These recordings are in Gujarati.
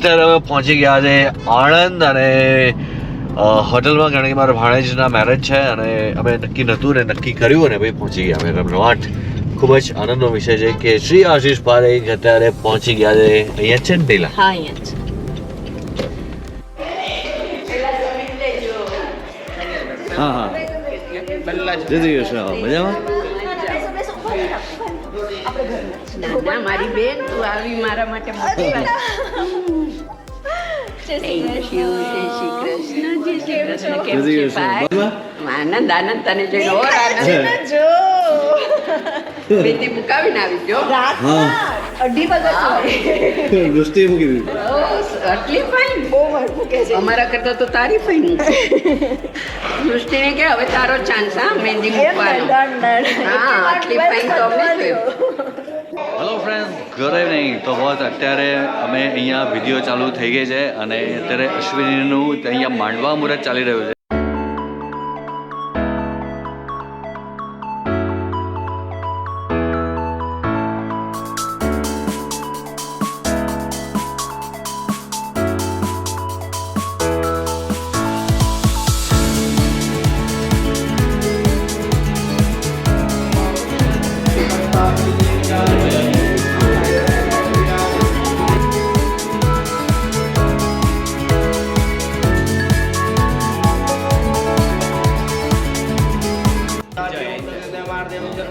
અત્યારે અમે પહોંચી ગયા છે આણંદ અને હોટલમાં કારણ કે મારા ભાણેજના મેરેજ છે અને અમે નક્કી નહોતું ને નક્કી કર્યું અને ભાઈ પહોંચી ગયા અમે રમરવાટ ખૂબ જ આનંદનો વિષય છે કે શ્રી આશીષ પારેખ અત્યારે પહોંચી ગયા છે. અહીંયા છે ને પેલા? હા અહીંયા છે. હા હા. જય શ્રી કૃષ્ણ. મજામાં? ના મારી બેન તું આવી મારા માટે મોટી વાત? આનંદ આનંદ તને જોઈને ઓર આનંદ. બેટી મુકાવીને આવી ગયો. હા. દૃષ્ટિ મૂકી દીધી. ઓ, આટલી ફાઇન અમારા કરતા તો તારી ફાઈન દૃષ્ટિને કે હવે તારો ચાન્સ હા મહેંદી મૂકવાનો. હા આટલી ફાઇન તો અમે જોયું. હેલો ફ્રેન્ડ ગુડ ઇવનિંગ તો બસ અત્યારે અમે અહીંયા વીડિયો ચાલુ થઈ ગઈ છે અને અત્યારે અશ્વિનીનું અહીંયા માંડવા મુહૂર્ત ચાલી રહ્યું છે.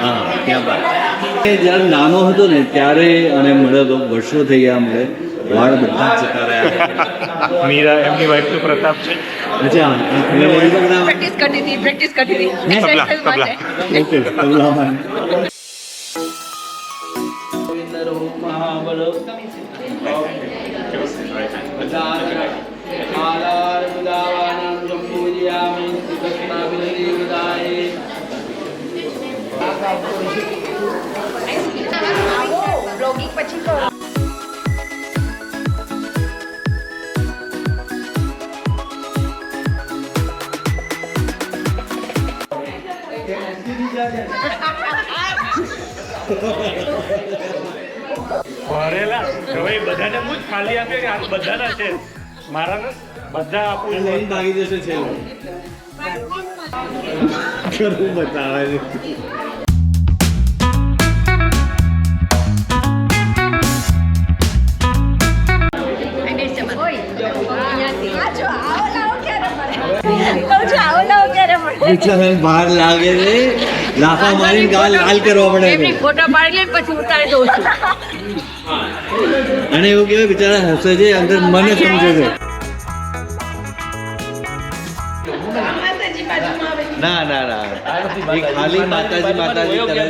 હા ક્યાં બાત એ જ્યારે નાનો હતો ને ત્યારે અને મળે તો વર્ષો થઈ ગયા મળે વાળ બધા જતા રહ્યા. મીરા એમની વાઈફનું પ્રતાપ છે? અચ્છા એટલે એ બધા પ્રેક્ટિસ કરતી હતી પ્રેક્ટિસ કરતી હતી. તબલા, તબલા. માટે. ભરેલા. હવે બધાને હું જ ખાલી આપ્યો કે આ બધાના છે. મારા બધા આપું. લઈને ભાગી જશે છેલ્લે. કરવું બતાવે છે. બિચારાને બહાર લાગે છે. લાફા મારીને ગાલ લાલ કરવા પડે ફોટો પાડી લે પછી ઉતારી દઉં છું. અને એવું કહેવાય બિચારા હસે છે અંદર મને સમજે છે. ના ના ના. એ ખાલી માતાજી માતાજી કરે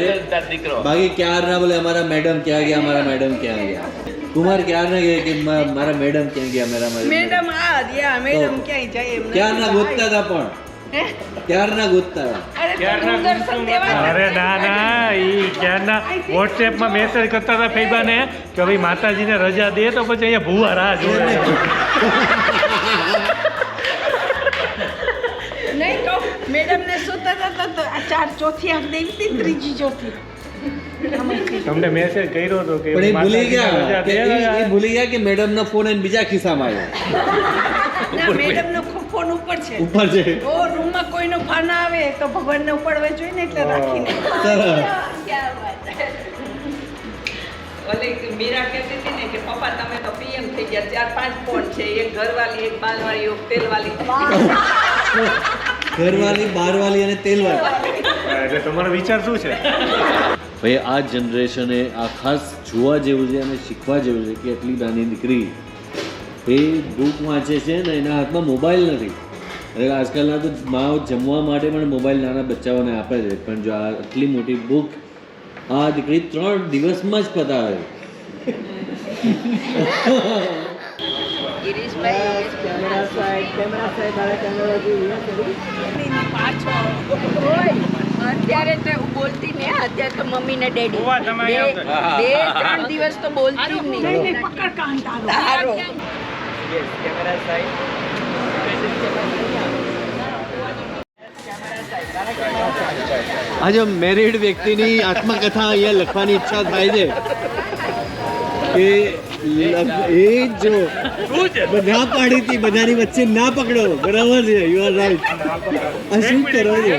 બાકી ક્યાર ના બોલે અમારા મેડમ ક્યાં ગયા અમારા મેડમ ક્યાં ગયા? કુમાર ક્યાર ના ગયા કે મારા મેડમ ક્યાં ગયા મારા મેડમ આ રહ્યા મેડમ ક્યાંય જાય એમ ના ગોતતા હતા પણ? ક્યાર ના ગોતતા અરે ક્યારના ના ના ઈ ક્યારના વોટ્સએપમાં મેસેજ કરતા હતા ફેબાને કે ભાઈ માતાજીને રજા દે તો પછી અહીંયા ભૂવા રાહ જોવે નહીં તો મેડમ ને સુતા હતા તો આ ચાર ચોથી આંખ દેવી ત્રીજી ચોથી તમને મેસેજ કર્યો હતો કે પણ ભૂલી ગયા ભૂલી ગયા કે મેડમ નો ફોન એને બીજા ખિસ્સામાં આવ્યો મેડમ નો ફોન ઉપર છે. ઉપર છે. ઓ રૂમમાં કોઈનો ફોન આવે તો ભગવાનને ઉપાડવા જોઈએ ને એટલે રાખીને. ઓલી મીરા કહેતી હતી ને કે પપ્પા તમે તો પીએમ થઈ ગયા. ચાર પાંચ ફોન છે. એક ઘરવાળી એક બાલવાળી એક તેલવાળી. ઘરવાળી બારવાળી અને તેલવાળી. એટલે તમારો વિચાર શું છે? ભાઈ આ જનરેશને આ ખાસ જોવા જેવું છે અને શીખવા જેવું છે કે એટલી નાની દીકરી એ બુક વાંચે છે ને એના હાથમાં મોબાઈલ નથી. એટલે આજકાલના તો માઓ જમવા માટે પણ મોબાઈલ નાના બચ્ચાઓને આપે છે. પણ જો આ આટલી મોટી બુક આ દીકરી ત્રણ દિવસમાં જ પતાવે ગિરીશભાઈ યોગેશભાઈ હોય. અત્યારે તો એવું બોલતી ને અત્યારે તો મમ્મી ને ડેડી બે ત્રણ દિવસ તો બોલતી જ નહીં. પકડ કાન તારો. તારો આ જો મેરિડ વ્યક્તિની આત્મકથા અહીંયા લખવાની ઈચ્છા થાય છે કે એ જ જો ના પાડી હતી બધાની વચ્ચે ના પકડો. બરાબર છે? યુ આર રાઈટ આ શું કરો છો?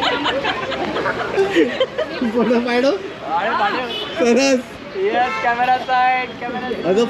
ફોટો પાડો સરસ યસ કેમેરા સાઈડ કેમેરા હવે